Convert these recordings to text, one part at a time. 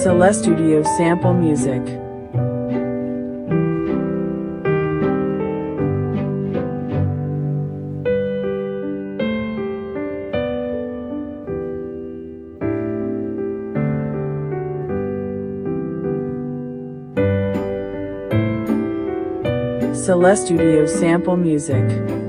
Studio sample music. Studio sample music.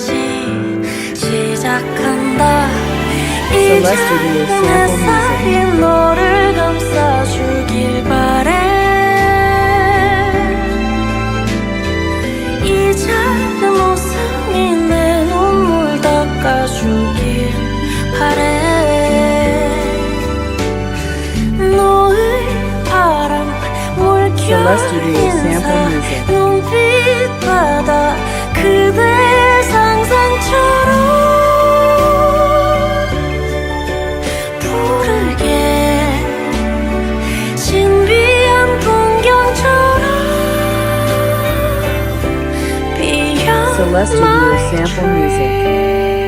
다시 시작한다 이 작은 햇살이 너를 감싸주길 바래 이 작은 모습이 내 눈물 닦아주길 바래 Celeste Studio Sample Music. Celestial Sample Music.